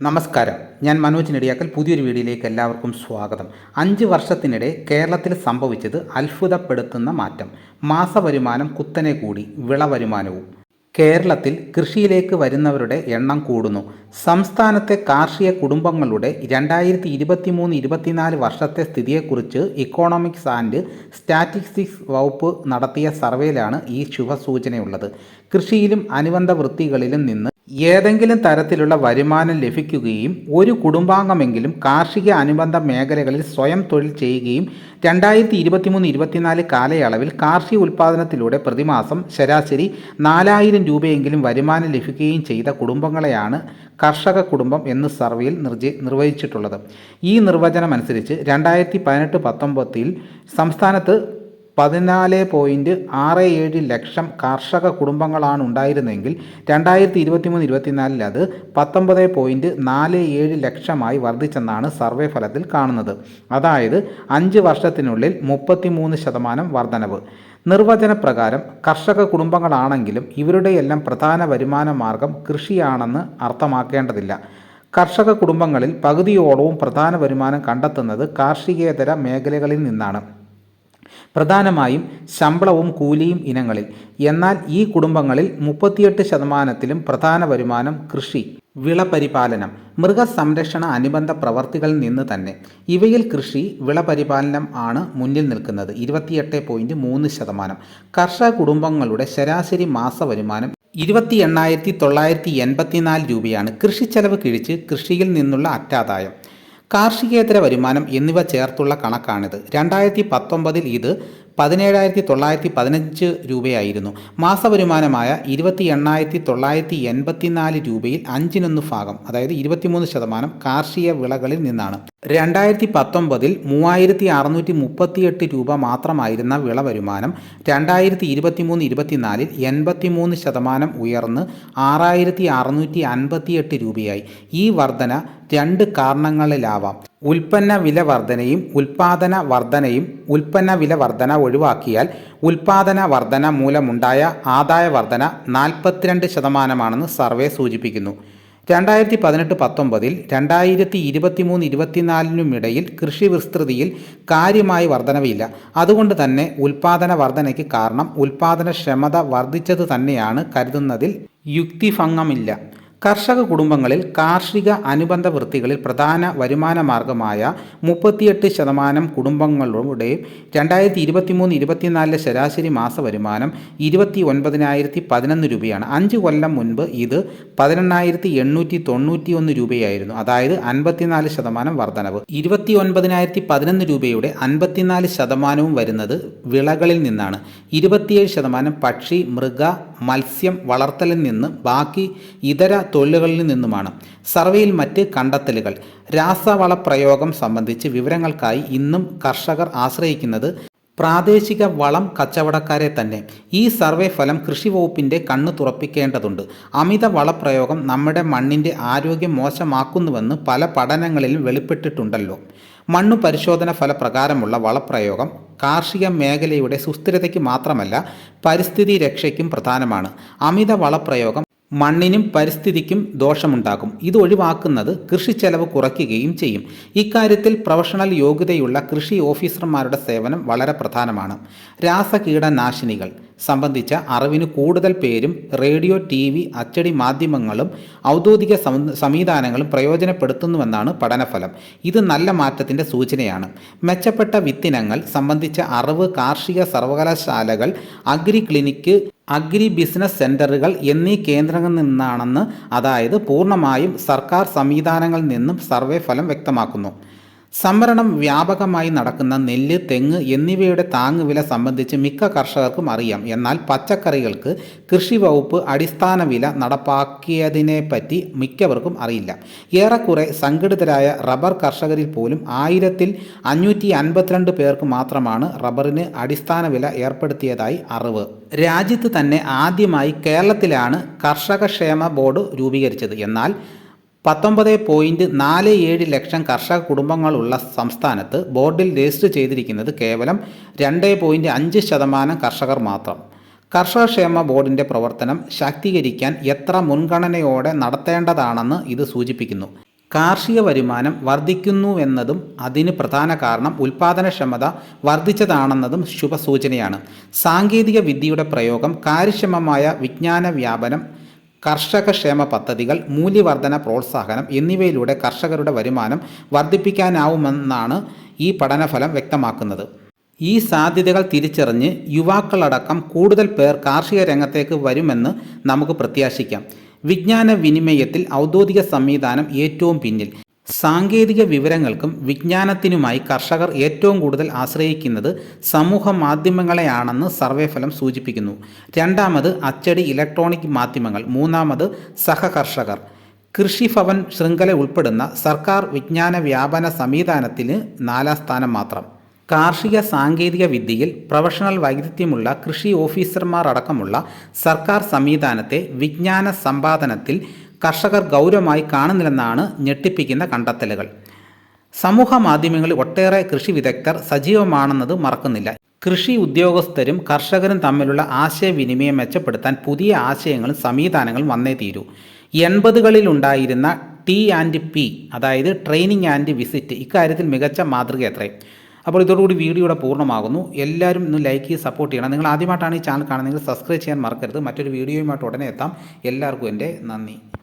നമസ്കാരം. ഞാൻ മനോജ് നെടിയാക്കൽ. പുതിയൊരു വീഡിയോയിലേക്ക് എല്ലാവർക്കും സ്വാഗതം. അഞ്ച് വർഷത്തിനിടെ കേരളത്തിൽ സംഭവിച്ചത് അത്ഭുതപ്പെടുത്തുന്ന മാറ്റം. മാസവരുമാനം കുത്തനെ കൂടി വിള വരുമാനവും കേരളത്തിൽ കൃഷിയിലേക്ക് വരുന്നവരുടെ എണ്ണം കൂടുന്നു. സംസ്ഥാനത്തെ കാർഷിക കുടുംബങ്ങളുടെ രണ്ടായിരത്തി ഇരുപത്തി മൂന്ന് ഇരുപത്തിനാല് വർഷത്തെ സ്ഥിതിയെക്കുറിച്ച് ഇക്കോണമിക്സ് ആൻഡ് സ്റ്റാറ്റിസ്റ്റിക്സ് വകുപ്പ് നടത്തിയ സർവേയിലാണ് ഈ ശുഭസൂചനയുള്ളത്. കൃഷിയിലും അനുബന്ധ വൃത്തികളിലും നിന്ന് ഏതെങ്കിലും തരത്തിലുള്ള വരുമാനം ലഭിക്കുകയും ഒരു കുടുംബാംഗമെങ്കിലും കാർഷിക അനുബന്ധ മേഖലകളിൽ സ്വയം തൊഴിൽ ചെയ്യുകയും രണ്ടായിരത്തി ഇരുപത്തിമൂന്ന് ഇരുപത്തിനാല് കാലയളവിൽ കാർഷിക ഉൽപ്പാദനത്തിലൂടെ പ്രതിമാസം ശരാശരി നാലായിരം രൂപയെങ്കിലും വരുമാനം ലഭിക്കുകയും ചെയ്ത കുടുംബങ്ങളെയാണ് കർഷക കുടുംബം എന്ന് സർവേയിൽ നിർജി നിർവഹിച്ചിട്ടുള്ളത് ഈ നിർവചനം അനുസരിച്ച് രണ്ടായിരത്തി പതിനെട്ട് പത്തൊമ്പതിൽ സംസ്ഥാനത്ത് പതിനാല് പോയിന്റ് ആറ് ഏഴ് ലക്ഷം കർഷക കുടുംബങ്ങളാണ് ഉണ്ടായിരുന്നെങ്കിൽ രണ്ടായിരത്തി ഇരുപത്തി മൂന്ന് ഇരുപത്തിനാലിൽ അത് പത്തൊമ്പത് പോയിന്റ് നാല് ഏഴ് ലക്ഷമായി വർദ്ധിച്ചെന്നാണ് സർവേ ഫലത്തിൽ കാണുന്നത്. അതായത് അഞ്ച് വർഷത്തിനുള്ളിൽ മുപ്പത്തി മൂന്ന് ശതമാനം വർധനവ്. നിർവചനപ്രകാരം കർഷക കുടുംബങ്ങളാണെങ്കിലും ഇവരുടെയെല്ലാം പ്രധാന വരുമാന മാർഗം കൃഷിയാണെന്ന് അർത്ഥമാക്കേണ്ടതില്ല. കർഷക കുടുംബങ്ങളിൽ പകുതിയോളവും പ്രധാന വരുമാനം കണ്ടെത്തുന്നത് കാർഷികേതര മേഖലകളിൽ നിന്നാണ്. പ്രധാനമായും ശമ്പളവും കൂലിയും ഇനങ്ങളിൽ. എന്നാൽ ഈ കുടുംബങ്ങളിൽ മുപ്പത്തിയെട്ട് ശതമാനത്തിലും പ്രധാന വരുമാനം കൃഷി വിളപരിപാലനം മൃഗസംരക്ഷണ അനുബന്ധ പ്രവർത്തികളിൽ നിന്ന് തന്നെ. ഇവയിൽ കൃഷി വിളപരിപാലനം ആണ് മുന്നിൽ നിൽക്കുന്നത്. ഇരുപത്തിയെട്ട് പോയിന്റ് മൂന്ന് ശതമാനം. കർഷക കുടുംബങ്ങളുടെ ശരാശരി മാസ വരുമാനം ഇരുപത്തി എണ്ണായിരത്തി തൊള്ളായിരത്തി എൺപത്തിനാല് രൂപയാണ്. കൃഷി ചെലവ് കിഴിച്ച് കൃഷിയിൽ നിന്നുള്ള അറ്റാദായം. കാർഷികേതര വരുമാനം എന്നിവ ചേർത്തുള്ള കണക്കാണിത്. രണ്ടായിരത്തി പത്തൊമ്പതിൽ ഇത് പതിനേഴായിരത്തി തൊള്ളായിരത്തി പതിനഞ്ച് രൂപയായിരുന്നു. മാസവരുമാനമായ ഇരുപത്തി എണ്ണായിരത്തി തൊള്ളായിരത്തി എൺപത്തിനാല് രൂപയിൽ അഞ്ചിനൊന്ന് ഭാഗം അതായത് ഇരുപത്തിമൂന്ന് ശതമാനം കാർഷിക വിളകളിൽ നിന്നാണ്. രണ്ടായിരത്തി പത്തൊമ്പതിൽ മൂവായിരത്തി അറുന്നൂറ്റി മുപ്പത്തിയെട്ട് രൂപ മാത്രമായിരുന്ന വിള വരുമാനം രണ്ടായിരത്തി ഇരുപത്തിമൂന്ന് ഇരുപത്തിനാലിൽ എൺപത്തിമൂന്ന് ശതമാനം ഉയർന്ന് ആറായിരത്തി അറുന്നൂറ്റി അൻപത്തിയെട്ട് രൂപയായി. ഈ വർധന രണ്ട് കാരണങ്ങളിലാവാം. ഉൽപ്പന്ന വില വർധനയും ഉൽപാദന വർധനയും ഉൽപ്പന്ന വില വർധന ഒഴിവാക്കിയാൽ ഉൽപാദന വർധന മൂലമുണ്ടായ ആദായ വർധന നാൽപ്പത്തിരണ്ട് ശതമാനമാണെന്ന് സർവേ സൂചിപ്പിക്കുന്നു. രണ്ടായിരത്തി പതിനെട്ട് പത്തൊമ്പതിൽ രണ്ടായിരത്തി ഇരുപത്തി മൂന്ന് ഇരുപത്തിനാലിനുമിടയിൽ കൃഷി വിസ്തൃതിയിൽ കാര്യമായി വർധനവില്ല. അതുകൊണ്ട് തന്നെ ഉൽപാദന വർധനയ്ക്ക് കാരണം ഉൽപാദനക്ഷമത വർദ്ധിച്ചത് തന്നെയാണ് കരുതുന്നതിൽ യുക്തിഭംഗമില്ല. കർഷക കുടുംബങ്ങളിൽ കാർഷിക അനുബന്ധ വൃത്തികളിൽ പ്രധാന വരുമാന മാർഗമായ മുപ്പത്തിയെട്ട് ശതമാനം കുടുംബങ്ങളുടെ രണ്ടായിരത്തി ഇരുപത്തി മൂന്ന് ഇരുപത്തിനാലിലെ ശരാശരി മാസ വരുമാനം ഇരുപത്തി ഒൻപതിനായിരത്തി പതിനൊന്ന് രൂപയാണ്. അഞ്ച് കൊല്ലം മുൻപ് ഇത് പതിനെണ്ണായിരത്തി എണ്ണൂറ്റി തൊണ്ണൂറ്റി ഒന്ന് രൂപയായിരുന്നു. അതായത് അൻപത്തിനാല് ശതമാനം വർധനവ്. ഇരുപത്തി ഒൻപതിനായിരത്തി പതിനൊന്ന് രൂപയുടെ അൻപത്തിനാല് ശതമാനവും വരുന്നത് വിളകളിൽ നിന്നാണ്. ഇരുപത്തിയേഴ് ശതമാനം പക്ഷി മൃഗ മത്സ്യം വളർത്തലിൽ നിന്ന് ബാക്കി ഇതര തൊഴിലുകളിൽ നിന്നുമാണ്. സർവേയിൽ മറ്റ് കണ്ടെത്തലുകൾ. രാസവള പ്രയോഗം സംബന്ധിച്ച് വിവരങ്ങൾക്കായി ഇന്നും കർഷകർ ആശ്രയിക്കുന്നത് പ്രാദേശിക വളം കച്ചവടക്കാരെ തന്നെ. ഈ സർവേ ഫലം കൃഷി വകുപ്പിന്റെ കണ്ണു തുറപ്പിക്കേണ്ടതുണ്ട്. അമിത വളപ്രയോഗം നമ്മുടെ മണ്ണിന്റെ ആരോഗ്യം മോശമാക്കുന്നുവെന്ന് പല പഠനങ്ങളിലും വെളിപ്പെട്ടിട്ടുണ്ടല്ലോ. മണ്ണു പരിശോധന ഫലപ്രകാരമുള്ള വളപ്രയോഗം കാർഷിക മേഖലയുടെ സുസ്ഥിരതയ്ക്ക് മാത്രമല്ല പരിസ്ഥിതി രക്ഷയ്ക്കും പ്രധാനമാണ്. അമിത വളപ്രയോഗം മണ്ണിനും പരിസ്ഥിതിക്കും ദോഷമുണ്ടാകും ഇത് ഒഴിവാക്കുന്നത് കൃഷി ചെലവ് കുറയ്ക്കുകയും ചെയ്യും. ഇക്കാര്യത്തിൽ പ്രൊഫഷണൽ യോഗ്യതയുള്ള കൃഷി ഓഫീസർമാരുടെ സേവനം വളരെ പ്രധാനമാണ്. രാസകീടനാശിനികൾ സംബന്ധിച്ച അറിവിന് കൂടുതൽ പേരും റേഡിയോ ടി വി അച്ചടി മാധ്യമങ്ങളും ഔദ്യോഗിക സംവിധാനങ്ങളും പ്രയോജനപ്പെടുത്തുന്നുവെന്നാണ് പഠനഫലം. ഇത് നല്ല മാറ്റത്തിന്റെ സൂചനയാണ്. മെച്ചപ്പെട്ട വിത്തിനങ്ങൾ സംബന്ധിച്ച അറിവ് കാർഷിക സർവകലാശാലകൾ അഗ്രി ക്ലിനിക്ക് അഗ്രി ബിസിനസ് സെന്ററുകൾ എന്നീ കേന്ദ്രങ്ങളിൽ നിന്നാണെന്ന് അതായത് പൂർണമായും സർക്കാർ സംവിധാനങ്ങളിൽ നിന്നും സർവേ ഫലം വ്യക്തമാക്കുന്നു. സംഭരണം വ്യാപകമായി നടക്കുന്ന നെല്ല് തെങ്ങ് എന്നിവയുടെ താങ്ങുവില സംബന്ധിച്ച് മിക്ക കർഷകർക്കും അറിയാം. എന്നാൽ പച്ചക്കറികൾക്ക് കൃഷി വകുപ്പ് അടിസ്ഥാന വില നടപ്പാക്കിയതിനെ പറ്റി മിക്കവർക്കും അറിയില്ല. ഏറെക്കുറെ സംഘടിതരായ റബ്ബർ കർഷകരിൽ പോലും ആയിരത്തിൽ അഞ്ഞൂറ്റി അൻപത്തിരണ്ട് പേർക്ക് മാത്രമാണ് റബ്ബറിന് അടിസ്ഥാന വില ഏർപ്പെടുത്തിയതായി അറിവ്. രാജ്യത്ത് തന്നെ ആദ്യമായി കേരളത്തിലാണ് കർഷക ക്ഷേമ ബോർഡ് രൂപീകരിച്ചത്. എന്നാൽ പത്തൊമ്പത് പോയിന്റ് നാല് ഏഴ് ലക്ഷം കർഷക കുടുംബങ്ങളുള്ള സംസ്ഥാനത്ത് ബോർഡിൽ രജിസ്റ്റർ ചെയ്തിരിക്കുന്നത് കേവലം രണ്ട് പോയിന്റ് അഞ്ച് ശതമാനം കർഷകർ മാത്രം. കർഷകക്ഷേമ ബോർഡിന്റെ പ്രവർത്തനം ശാക്തീകരിക്കാൻ എത്ര മുൻഗണനയോടെ നടത്തേണ്ടതാണെന്ന് ഇത് സൂചിപ്പിക്കുന്നു. കാർഷിക വരുമാനം വർദ്ധിക്കുന്നുവെന്നതും അതിന് പ്രധാന കാരണം ഉൽപാദനക്ഷമത വർദ്ധിച്ചതാണെന്നതും ശുഭസൂചനയാണ്. സാങ്കേതിക വിദ്യയുടെ പ്രയോഗം കാര്യക്ഷമമായ വിജ്ഞാന വ്യാപനം കർഷകക്ഷേമ പദ്ധതികൾ മൂല്യവർധന പ്രോത്സാഹനം എന്നിവയിലൂടെ കർഷകരുടെ വരുമാനം വർദ്ധിപ്പിക്കാനാവുമെന്നാണ് ഈ പഠനഫലം വ്യക്തമാക്കുന്നത്. ഈ സാധ്യതകൾ തിരിച്ചറിഞ്ഞ് യുവാക്കളടക്കം കൂടുതൽ പേർ കാർഷിക രംഗത്തേക്ക് വരുമെന്ന് നമുക്ക് പ്രത്യാശിക്കാം. വിജ്ഞാന വിനിമയത്തിൽ ഔദ്യോഗിക സംവിധാനം ഏറ്റവും പിന്നിൽ. സാങ്കേതിക വിവരങ്ങൾക്കും വിജ്ഞാനത്തിനുമായി കർഷകർ ഏറ്റവും കൂടുതൽ ആശ്രയിക്കുന്നത് സമൂഹ മാധ്യമങ്ങളെയാണെന്ന് സർവേ ഫലം സൂചിപ്പിക്കുന്നു. രണ്ടാമത് അച്ചടി ഇലക്ട്രോണിക് മാധ്യമങ്ങൾ. മൂന്നാമത് സഹകർഷകർ. കൃഷിഭവൻ ശൃംഖല ഉൾപ്പെടുന്ന സർക്കാർ വിജ്ഞാന വ്യാപന സംവിധാനത്തിന് നാലാം സ്ഥാനം മാത്രം. കാർഷിക സാങ്കേതിക വിദ്യയിൽ പ്രൊഫഷണൽ വൈദഗ്ധ്യമുള്ള കൃഷി ഓഫീസർമാർ അടക്കമുള്ള സർക്കാർ സംവിധാനത്തെ വിജ്ഞാന സമ്പാദനത്തിൽ കർഷകർ ഗൗരവമായി കാണുന്നില്ലെന്നാണ് ഞെട്ടിപ്പിക്കുന്ന കണ്ടെത്തലുകൾ. സമൂഹ മാധ്യമങ്ങളിൽ ഒട്ടേറെ കൃഷി വിദഗ്ധർ സജീവമാണെന്നത് മറക്കുന്നില്ല. കൃഷി ഉദ്യോഗസ്ഥരും കർഷകരും തമ്മിലുള്ള ആശയവിനിമയം മെച്ചപ്പെടുത്താൻ പുതിയ ആശയങ്ങളും സംവിധാനങ്ങളും വന്നേ തീരൂ. എൺപതുകളിൽ ഉണ്ടായിരുന്ന ടി ആൻഡ് പി അതായത് ട്രെയിനിങ് ആൻഡ് വിസിറ്റ് ഇക്കാര്യത്തിൽ മികച്ച മാതൃക അത്രേ അപ്പോൾ ഇതോടുകൂടി വീഡിയോ ഇവിടെ പൂർണമാകുന്നു. എല്ലാവരും ഒന്ന് ലൈക്ക് ചെയ്ത് സപ്പോർട്ട് ചെയ്യണം. നിങ്ങൾ ആദ്യമായിട്ടാണ് ഈ ചാനൽ കാണുന്നത് സബ്സ്ക്രൈബ് ചെയ്യാൻ മറക്കരുത്. മറ്റൊരു വീഡിയോയുമായിട്ട് ഉടനെ എത്താം. എല്ലാവർക്കും എന്റെ നന്ദി.